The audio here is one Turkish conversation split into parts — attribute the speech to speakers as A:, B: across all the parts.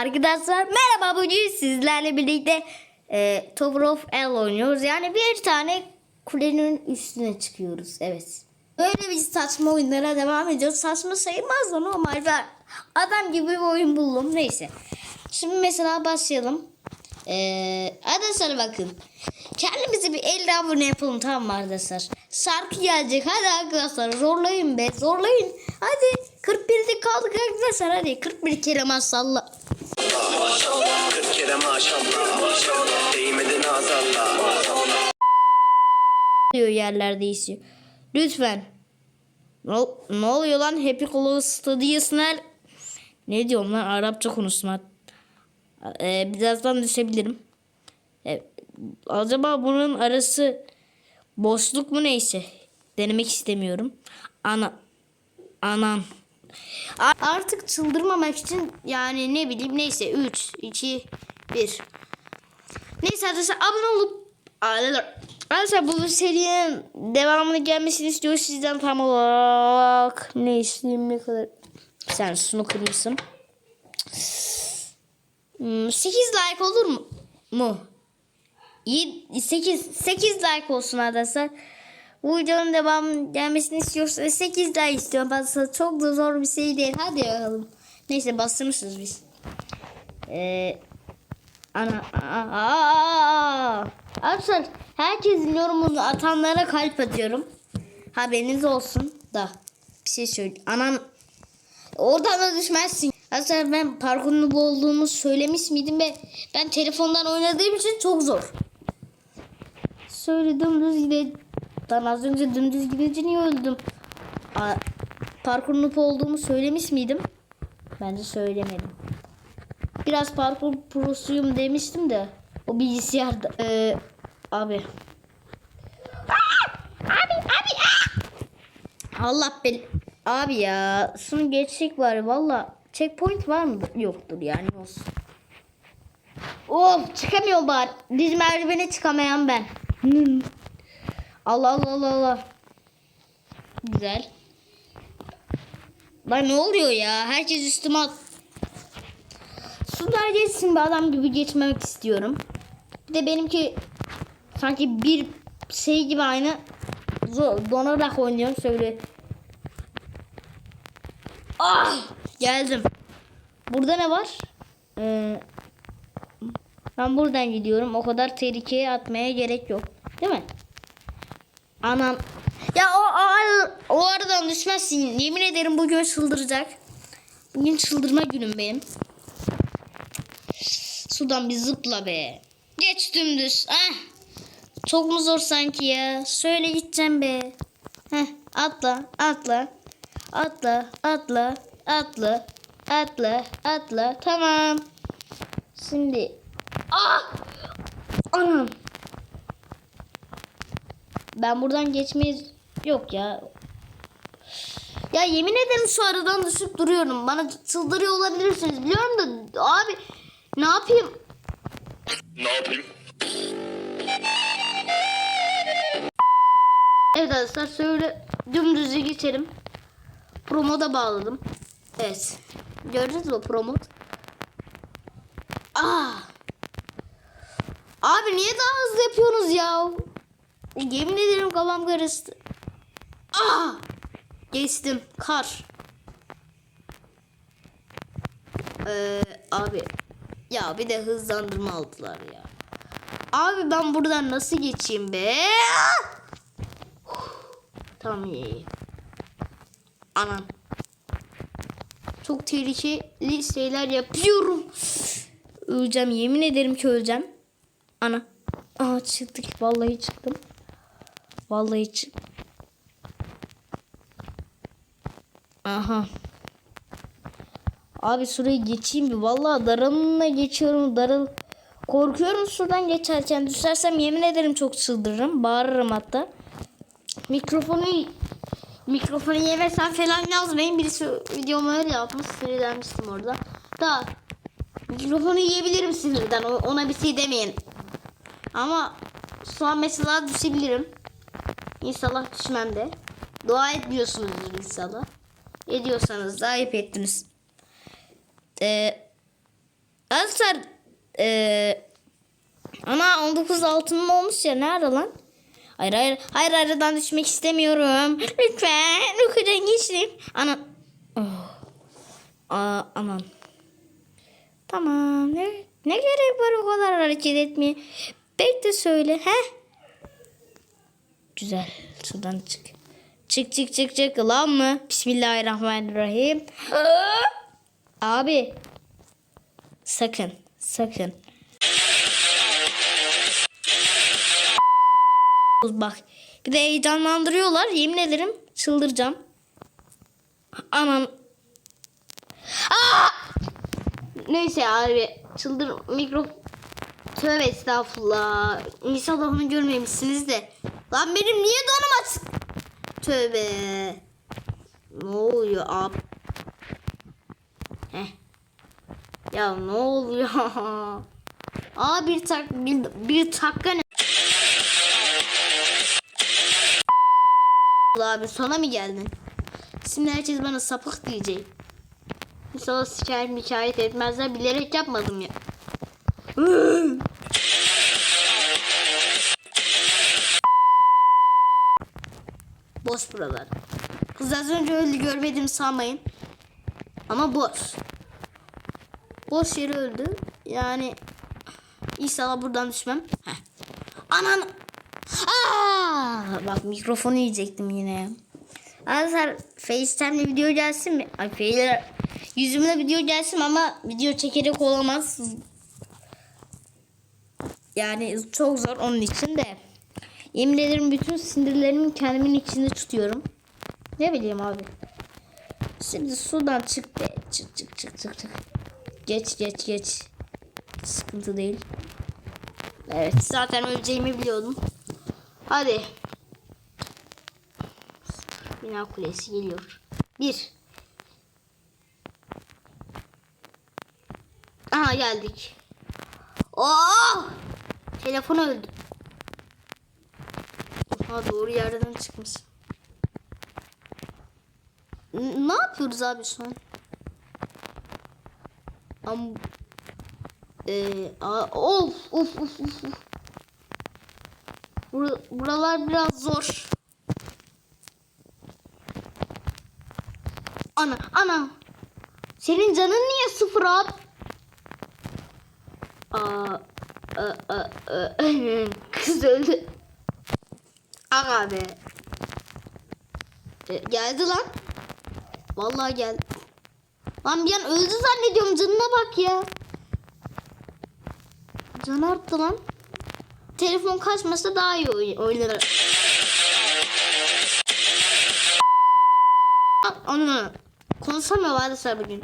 A: Arkadaşlar merhaba bugün sizlerle birlikte e, Tower of El oynuyoruz. Yani bir tane kulenin üstüne çıkıyoruz. Evet. Böyle bir saçma oyunlara devam ediyoruz. Saçma sayılmaz da normal. Ben adam gibi bir oyun buldum. Neyse. Şimdi mesela başlayalım. Ee, arkadaşlar bakın. Kendimize bir 50 abone yapalım tamam mı arkadaşlar? Şarkı gelecek. Hadi arkadaşlar zorlayın be. Zorlayın. Hadi 41'de kaldık arkadaşlar. Hadi 41 kere maşallah.
B: Maşallah 40 kere maşallah Maşallah Değmedi nazarla
A: diyor yerler değişiyor. Lütfen. Ne, ne oluyor lan? Happy Close Studios'lar. Ne diyorum lan? Arapça konuşma. Ee, birazdan düşebilirim. Ee, acaba bunun arası boşluk mu neyse. Denemek istemiyorum. Ana. Anan. Artık çıldırmamak için yani ne bileyim neyse 3, 2, 1. Neyse arkadaşlar abone olup Arkadaşlar bu serinin devamını gelmesini istiyor sizden tam olarak ne isteyeyim ne kadar sen kırmışsın Hmm, 8 like olur mu? mu? 8 8 like olsun arkadaşlar. Bu videonun devamı gelmesini istiyorsanız 8 like istiyorum. Aslında çok da zor bir şey değil. Hadi bakalım. Neyse bastırmışız biz. Eee Ana aa, Arkadaşlar herkesin yorumunu atanlara kalp atıyorum. Haberiniz olsun da bir şey söyle. Anan oradan da düşmezsin. Arkadaşlar ben parkurunu bu olduğumu söylemiş miydim ve ben telefondan oynadığım için çok zor. Söyledim dümdüz gide. Ben az önce dümdüz gidince niye öldüm? Aa, parkur noob olduğumu söylemiş miydim? Bence söylemedim. Biraz parkur prosuyum demiştim de o bilgisayarda e, abi. Abi abi Allah bel abi ya şunu geçecek var valla checkpoint var mı yoktur yani olsun. Of çıkamıyor bari diz merdivene çıkamayan ben. Allah Allah Allah Allah. Güzel. Lan ne oluyor ya? Herkes üstüme at. Sular geçsin bir adam gibi geçmemek istiyorum. Bir de benimki sanki bir şey gibi aynı donarak oynuyorum şöyle. Ah! Geldim. Burada ne var? Ee, ben buradan gidiyorum. O kadar tehlikeye atmaya gerek yok. Değil mi? Anam. Ya o, o, o aradan düşmezsin. Yemin ederim bugün çıldıracak. Bugün çıldırma günüm benim. Sudan bir zıpla be. Geç dümdüz. Ah. Çok mu zor sanki ya? Söyle gideceğim be. Heh, atla, atla. Atla, atla, atla, atla, atla. Tamam. Şimdi. Ah! Anam. Ben buradan geçmeyiz. Yok ya. Ya yemin ederim şu aradan düşüp duruyorum. Bana çıldırıyor olabilirsiniz. Biliyorum da abi ne yapayım?
B: Ne yapayım?
A: Evet arkadaşlar şöyle dümdüzü geçelim. Promoda bağladım. Evet. Gördünüz mü promot? Aa. Abi niye daha hızlı? Yemin ederim kafam karıştı. Aa. Geçtim. Kar. Ee, abi. Ya bir de hızlandırma aldılar ya. Abi ben buradan nasıl geçeyim be? Tamam iyi. Anam. Çok tehlikeli şeyler yapıyorum. Öleceğim yemin ederim ki öleceğim. Ana. Aa çıktık. Vallahi çıktım. Vallahi çık. Aha. Abi şurayı geçeyim bir. Vallahi daralımla geçiyorum. Darıl. Korkuyorum şuradan geçerken. Düşersem yemin ederim çok çıldırırım. Bağırırım hatta. Mikrofonu mikrofonu yemesen falan yazmayın. Birisi videomu öyle yapmış. Sinirlenmiştim orada. Da mikrofonu yiyebilirim sinirden. Ona bir şey demeyin. Ama şu an mesela düşebilirim. İnşallah düşmem de. Dua etmiyorsunuzdur inşallah. Ediyorsanız da ayıp ettiniz. Ee, Ee, ana 19 altının olmuş ya nerede lan? Hayır hayır hayır aradan düşmek istemiyorum. Lütfen lütfen geçeyim. Ana. Oh. Aa, aman. Tamam. Ne, ne gerek var o kadar hareket etmeye? Bekle söyle. He? Güzel. Şuradan çık. Çık çık çık çık. Lan mı? Bismillahirrahmanirrahim. Abi. Sakın. Sakın. Bak. Bir de heyecanlandırıyorlar. Yemin ederim çıldıracağım. Aman. Aa! Neyse abi. Çıldır mikro. Tövbe estağfurullah. İnşallah onu görmemişsiniz de. Lan benim niye donum açık? Tövbe. Ne oluyor abi? Heh. Ya ne oluyor? Aa bir tak bir, bir takka ne? abi sona mı geldin? Şimdi herkes bana sapık diyecek. İnşallah şikayet şikayet etmezler bilerek yapmadım ya. buralar. Kız az önce öldü görmedim sanmayın. Ama boş. Boş yere öldü. Yani inşallah buradan düşmem. Heh. Anan. Aa! Bak mikrofonu yiyecektim yine. Arkadaşlar FaceTime'le video gelsin mi? Ay Face'ler yüzümle video gelsin ama video çekerek olamaz. Yani çok zor onun için de. Yemin ederim bütün sinirlerimi kendimin içinde tutuyorum. Ne bileyim abi. Şimdi sudan çık be. Çık çık çık çık çık. Geç geç geç. Sıkıntı değil. Evet zaten öleceğimi biliyordum. Hadi. Bina kulesi geliyor. Bir. Aha geldik. Oh! Telefon öldü. Ha doğru yerden çıkmış. N- ne yapıyoruz abi an? Am ee, of of of of. Bur- buralar biraz zor. Ana ana. Senin canın niye sıfır abi? Aa, a, a, a, kız öldü. Aga be. E, geldi lan. Vallahi geldi. Lan bir an öldü zannediyorum canına bak ya. Can arttı lan. Telefon kaçmasa daha iyi oy- oynarım. Onu konuşamıyor arkadaşlar bugün.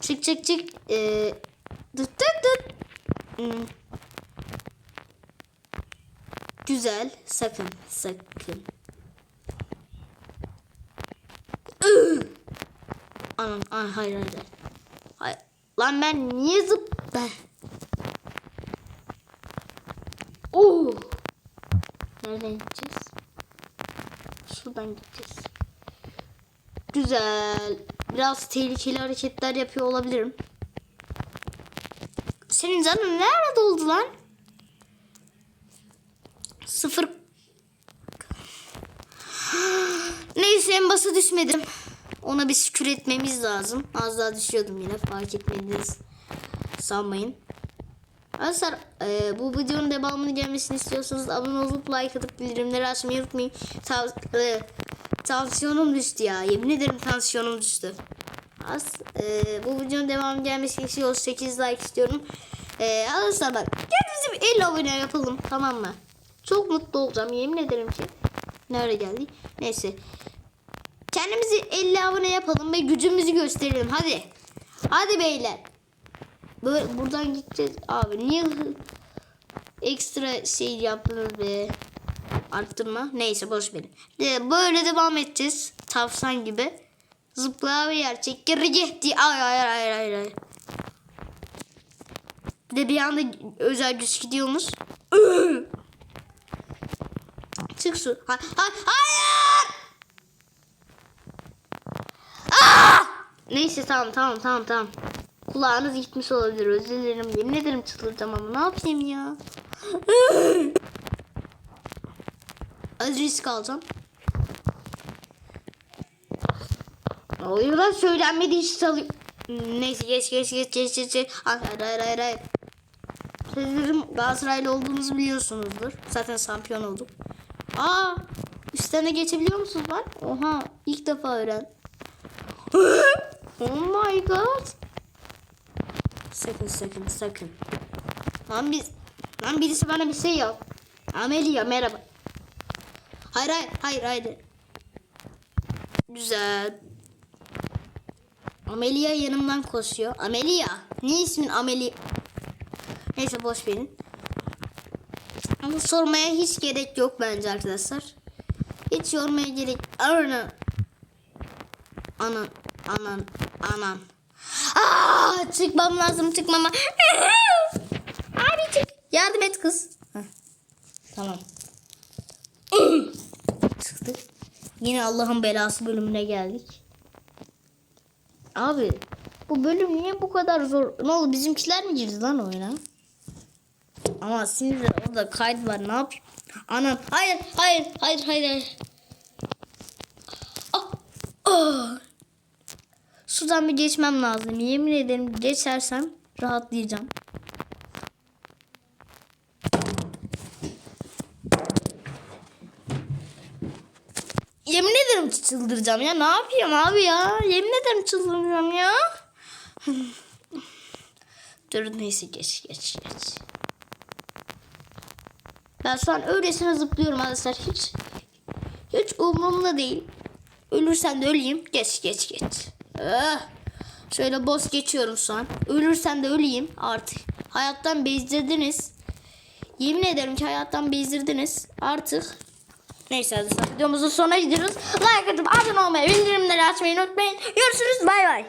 A: Çık çık çık. Ee, dıt dıt dıt. Hmm. Güzel. Sakın. Sakın. Anam. Ay, hayır hayır. hayır. Hayır. Lan ben niye zıp... Ben... Oo. Nereden gideceğiz? Şuradan gideceğiz. Güzel. Biraz tehlikeli hareketler yapıyor olabilirim. Senin canın nerede oldu lan? Sıfır. Neyse en basa düşmedim. Ona bir şükür etmemiz lazım. Az daha düşüyordum yine fark etmediniz. Sanmayın. Arkadaşlar e, bu videonun devamını gelmesini istiyorsanız abone olup like atıp bildirimleri açmayı unutmayın. Tav e, tansiyonum düştü ya. Yemin ederim tansiyonum düştü. Az, e, bu videonun devamı gelmesini istiyorsanız 8 like istiyorum. E, arkadaşlar bak gel bizim 50 abone yapalım tamam mı? Çok mutlu olacağım yemin ederim ki. Nereye geldik? Neyse. Kendimizi 50 abone yapalım ve gücümüzü gösterelim. Hadi. Hadi beyler. Böyle buradan gideceğiz. Abi niye ekstra şey yaptınız be? Arttırma. Neyse boş verin. De, böyle devam edeceğiz. Tavsan gibi. Zıpla ve yer çek. Geri gitti. Ay ay ay ay ay. Bir de bir anda özel güç gidiyormuş. Çık. Ha, ha, hayır! Aa! Neyse tamam tamam tamam tamam. Kulağınız gitmiş olabilir. Özür dilerim. Yemin ederim çıldıracağım ama ne yapayım ya? Az risk alacağım. Oluyor lan söylenmedi hiç çalıyor. Neyse geç geç geç geç geç. geç. Hayır hayır hayır hayır. Sizlerin Galatasaraylı olduğunuzu biliyorsunuzdur. Zaten şampiyon olduk. Aa, üstlerine geçebiliyor musunuz lan? Oha, ilk defa öğren. oh my god. Sakın sakın sakın. Lan biz lan birisi bana bir şey yap. Amelia merhaba. Hayır hayır hayır hayır. Güzel. Amelia yanımdan koşuyor. Amelia. Ne ismin Amelia? Neyse boş verin. Ama sormaya hiç gerek yok bence arkadaşlar. Hiç yormaya gerek. Anan. Anan. Anan. Anan. Aa, çıkmam lazım çıkmama. Abi çık. Yardım et kız. Heh. Tamam. Çıktık. Yine Allah'ın belası bölümüne geldik. Abi bu bölüm niye bu kadar zor? Ne oldu bizimkiler mi girdi lan oyuna? Ama şimdi orada kayıt var ne yapayım? Anam hayır hayır hayır hayır hayır. Ah, ah. Sudan bir geçmem lazım. Yemin ederim geçersem rahatlayacağım. Yemin ederim çıldıracağım ya. Ne yapayım abi ya? Yemin ederim çıldıracağım ya. Dur neyse geç geç geç. Ben şu an öylesine zıplıyorum arkadaşlar. Hiç hiç umurumda değil. Ölürsen de öleyim. Geç geç geç. Ah. Şöyle boss geçiyorum şu an. Ölürsen de öleyim artık. Hayattan bezdirdiniz. Yemin ederim ki hayattan bezdirdiniz. Artık Neyse arkadaşlar videomuzun sonuna gidiyoruz. Like atıp abone olmayı, bildirimleri açmayı unutmayın. Görüşürüz bay bay.